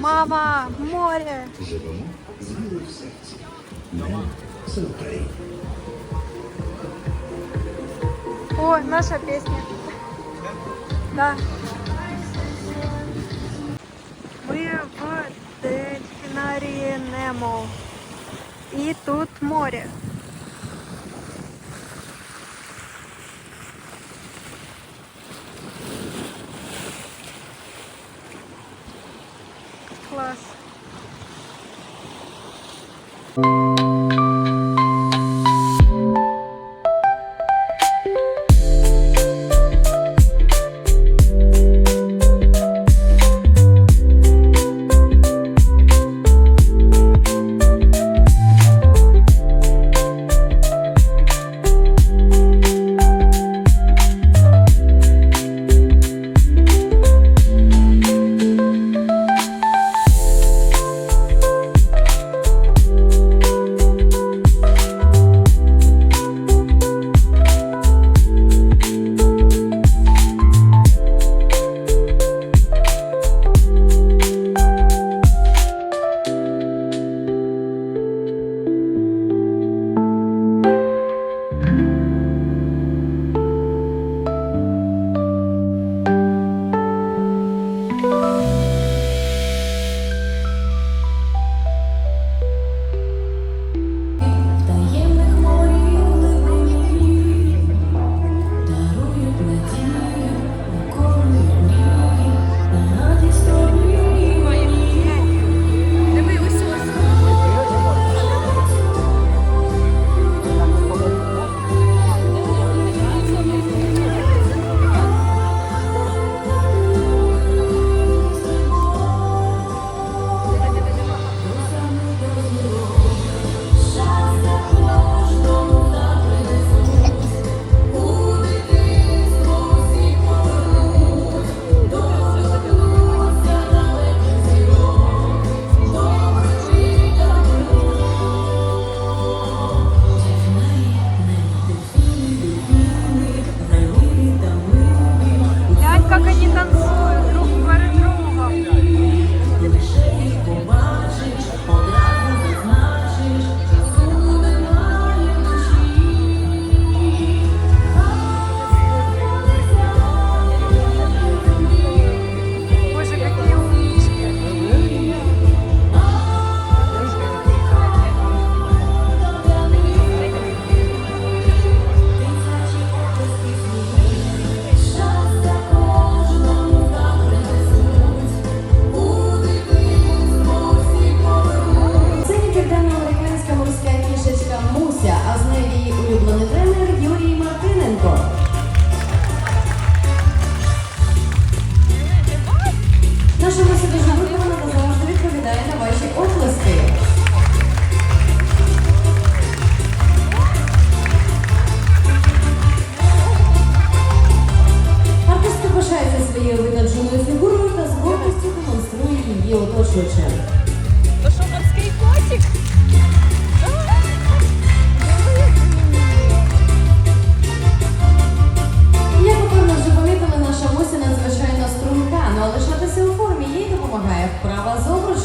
Мама, море! Живемо з в серці. Мама, все Україна. О, наша песня. Да. Мы в дельфінарії Немо. И тут море.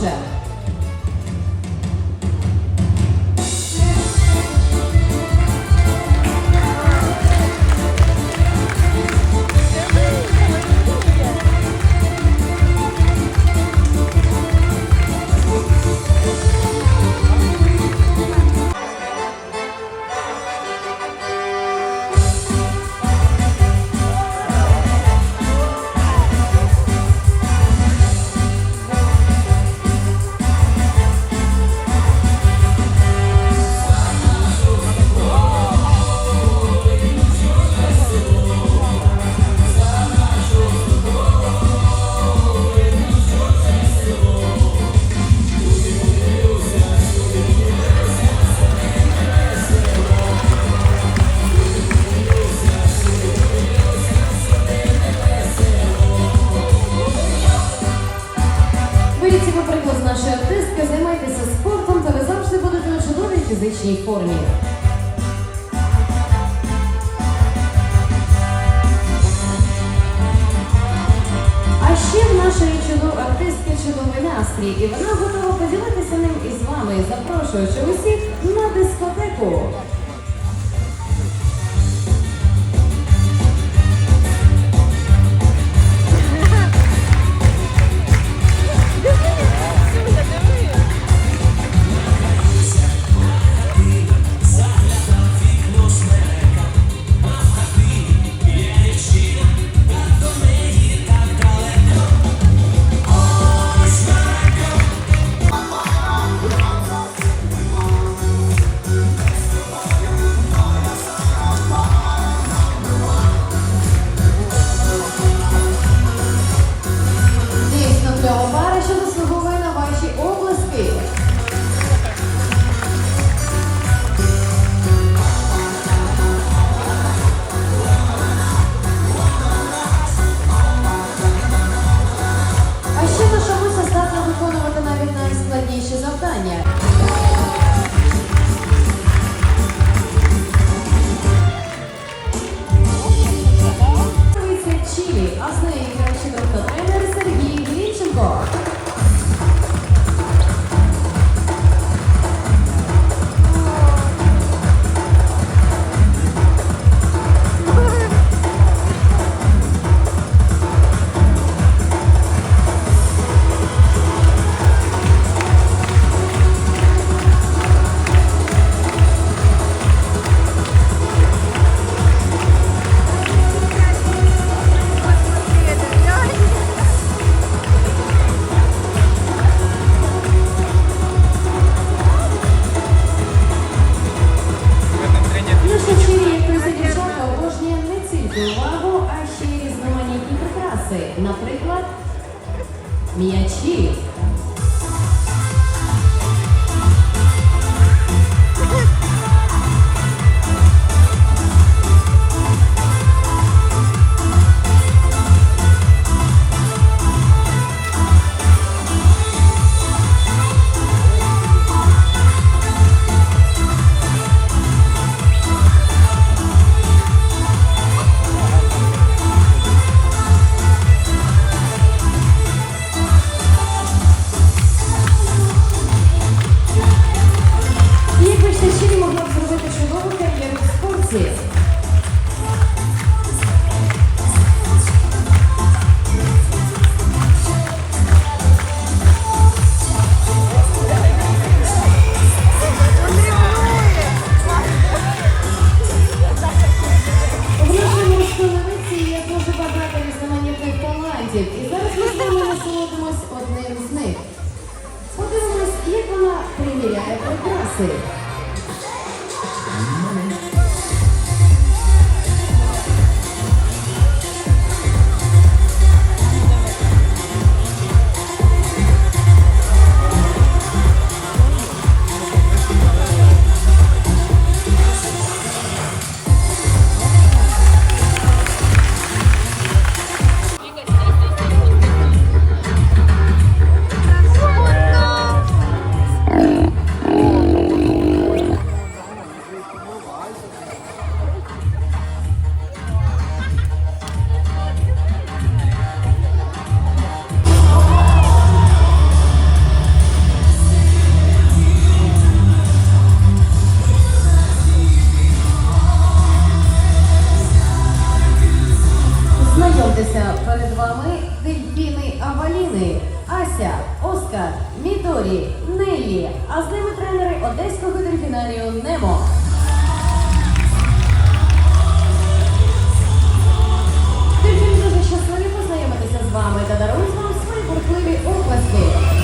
step. Нелі, а з ними тренери Одеського дельфінарію Немо. Дельфін дуже щасливі познайомитися з вами та дарують вам свої бурхливі оплески.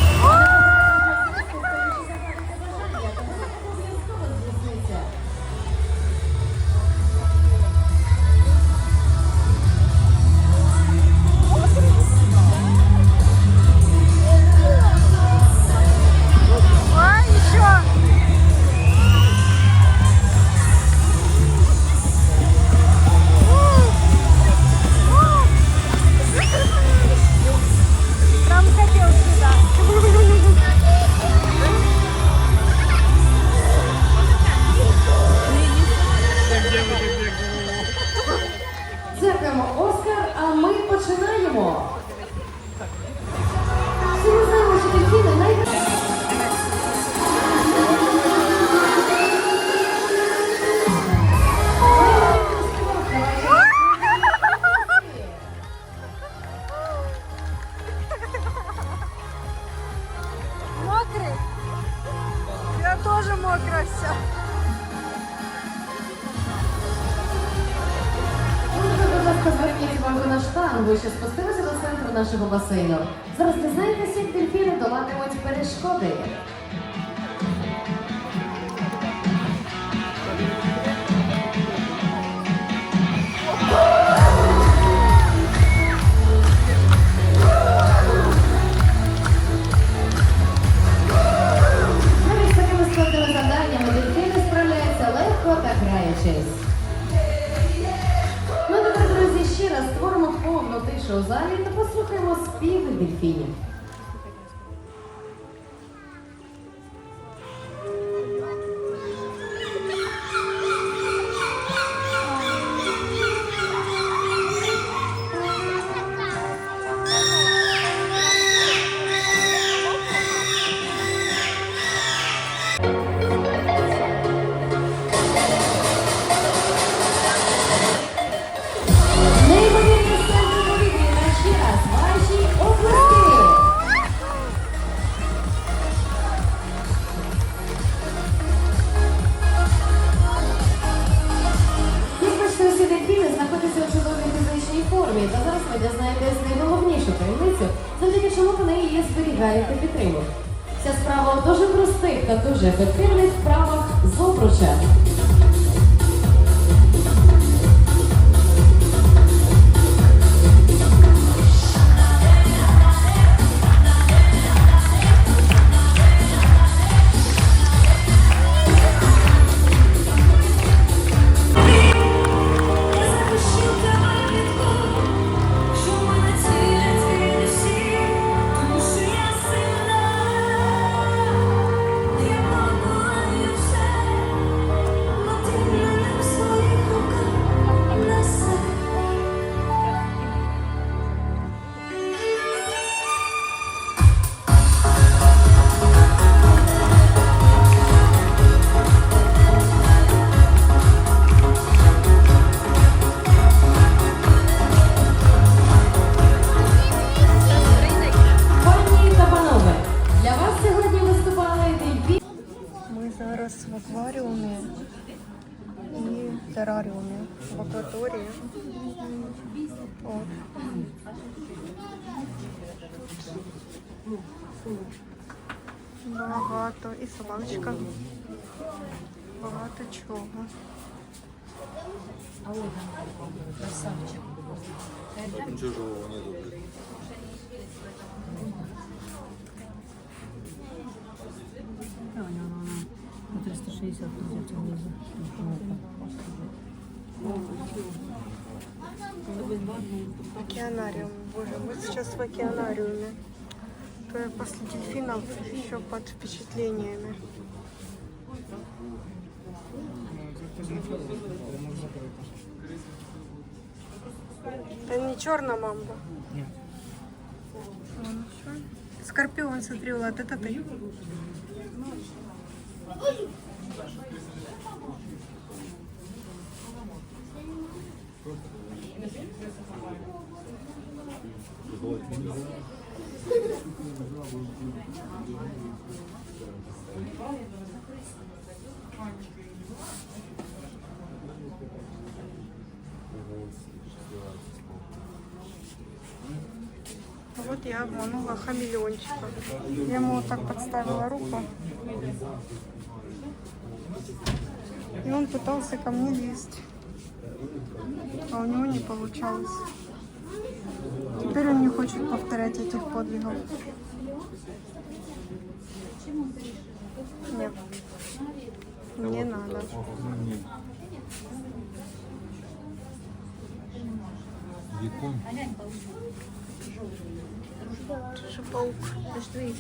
зараз в акваріумі і тераріумі в акваторії. От. Багато і собачка. Багато чого. Ничего живого нету. Блин. На 360 взять внизу. Океанариум. Боже, мы сейчас в океанариуме. То я после дельфинов еще под впечатлениями. Это не черная мамба? Нет. Скорпион, смотри, Влад, это ты. Вот я обманула хамелеончика. Я ему вот так подставила руку. И он пытался ко мне лезть. А у него не получалось. Теперь он не хочет повторять этих подвигов. Нет. Не надо. Якон? Это же паук. Тут я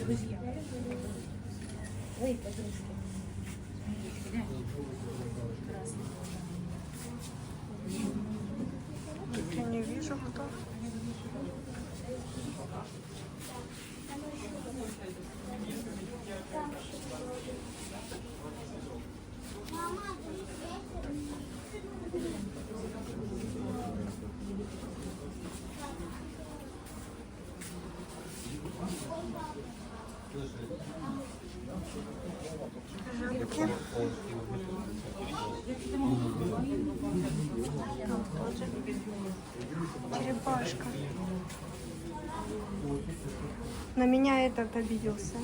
не вижу кто. Этот обиделся.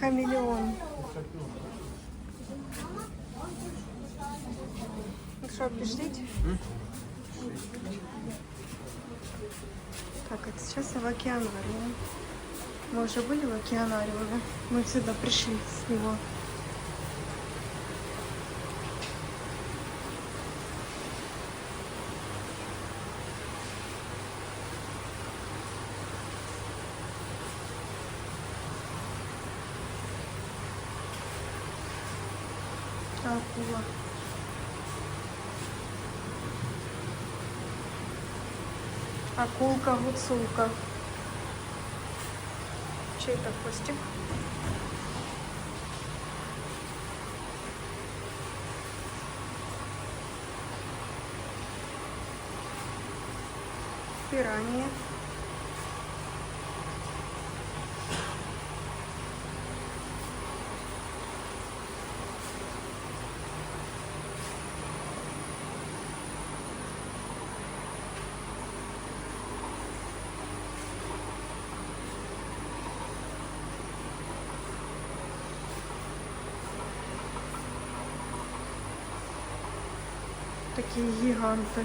Хамелеон. Ну что, пишите? Так, это сейчас я в океанариуме. Мы уже были в океанариуме. Мы сюда пришли с него. Акула. Акулка, гуцулка. Чей это хвостик? Пиранья. які гіганти.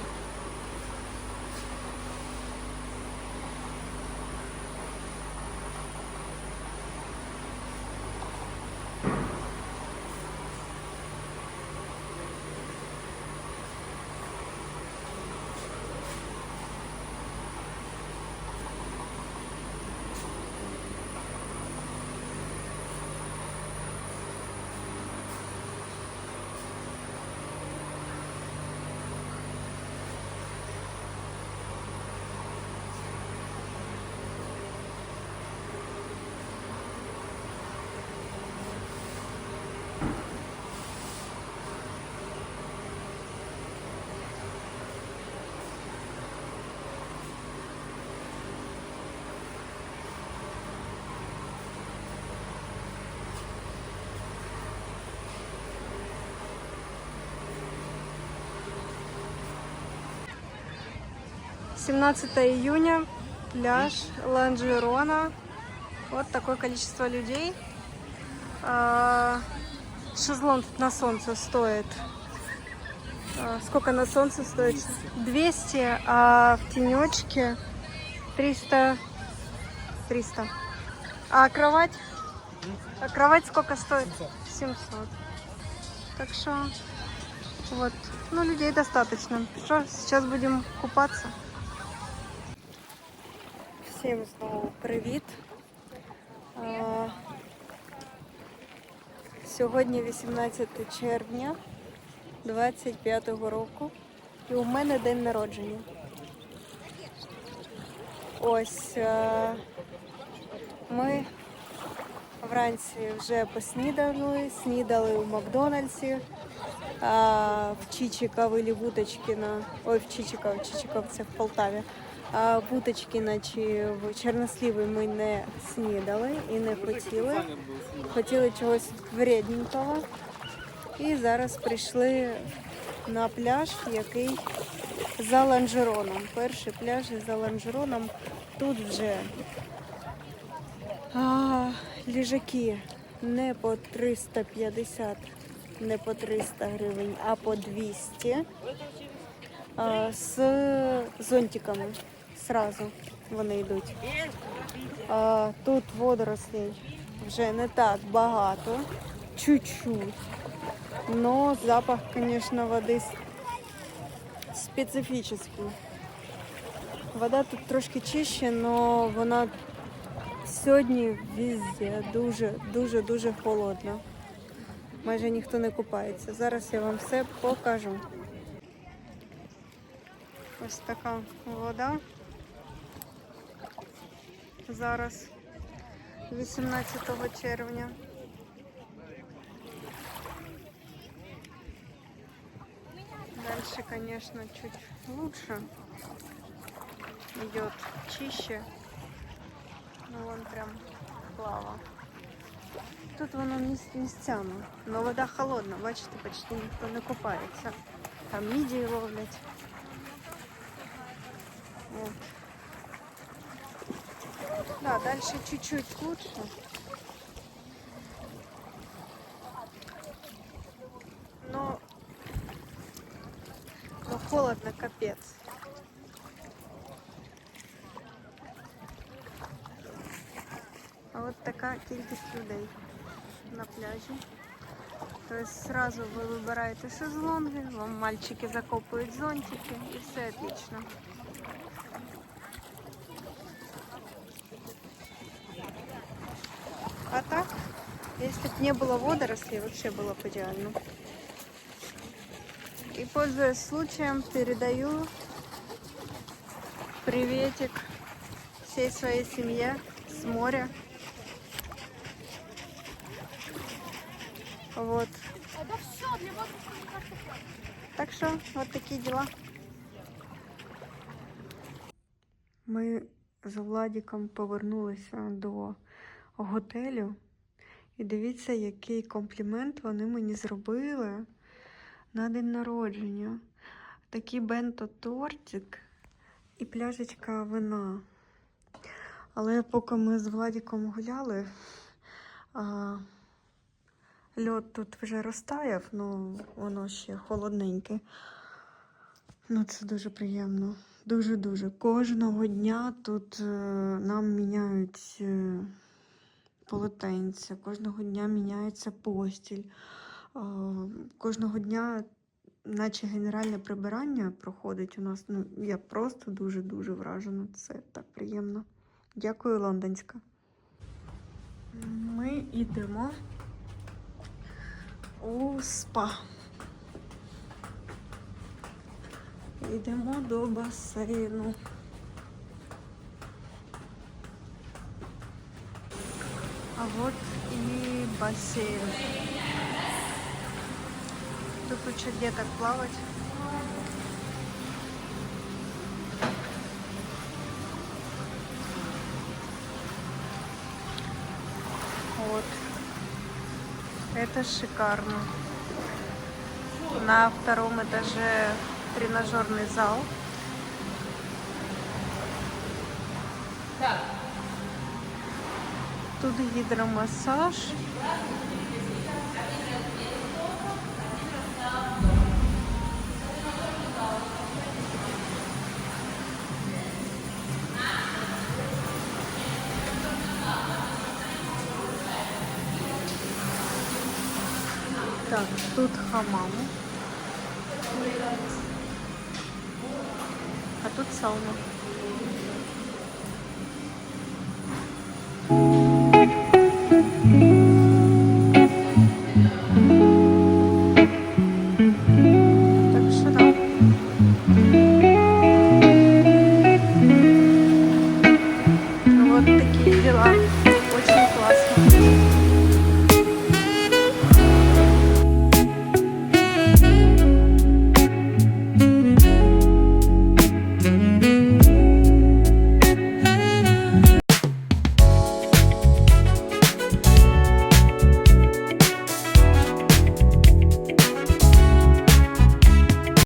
17 июня, пляж Ланжерона. Вот такое количество людей. А, шезлонг на солнце стоит. А, сколько на солнце стоит? 200, а в тенечке 300. 300. А кровать? А кровать сколько стоит? 700. Так что вот. Ну, людей достаточно. Что, сейчас будем купаться. Всім знову привіт. Сьогодні 18 червня 25-го року. І у мене день народження. Ось е, ми вранці вже поснідали, снідали у Макдональдсі. В Чичиков или Вуточкіна. Ой, в Чичиков, Чичиков це в Полтаві. А чи в Чорносліві ми не снідали і не хотіли. Хотіли чогось вредненького. І зараз прийшли на пляж, який за ланжероном. Перший пляж за ланжероном. Тут вже а, ліжаки не по 350, не по 300 гривень, а по 200 а, з зонтиками. Сразу вони йдуть. А, тут водорослей вже не так багато, чуть-чуть. Но запах, конечно, води специфічний. Вода тут трошки чище, але вона сьогодні везде дуже, дуже, дуже холодно. Майже ніхто не купається. Зараз я вам все покажу. Ось така вода. зараз, 18 червня. Дальше, конечно, чуть лучше. Идет чище. Ну, вон прям плава. Тут воно міс- місцями. Но вода холодна, бачите, почти ніхто не купається. Там мідії ловлять. Вот. Да, дальше чуть-чуть лучше. Но, но холодно, капец. А от така кількість людей на пляжі. Тобто сразу ви вибираєте шезлонги, вам мальчики закопують зонтики і все отлично. не было водорослей, вообще было бы идеально. И пользуясь случаем, передаю приветик всей своей семье с моря. Вот. Так що, от такі діла. Ми з Владіком повернулися до готелю. І дивіться, який комплімент вони мені зробили на день народження. Такий бенто-тортик і пляшечка вина. Але поки ми з Владіком гуляли, а, льод тут вже розтаяв, ну воно ще холодненьке. Ну, це дуже приємно. Дуже-дуже. Кожного дня тут е, нам міняють е, полотенця, кожного дня міняється постіль. Кожного дня, наче генеральне прибирання проходить у нас. Ну, я просто дуже-дуже вражена. Це так приємно. Дякую, лондонська. Ми йдемо у спа. Йдемо до басейну. А от і басейн. Тут лучше деток плавать. Вот. Это шикарно. На втором этаже тренажерный зал. Тут гидромассаж. Так, тут хамам. А тут сауна.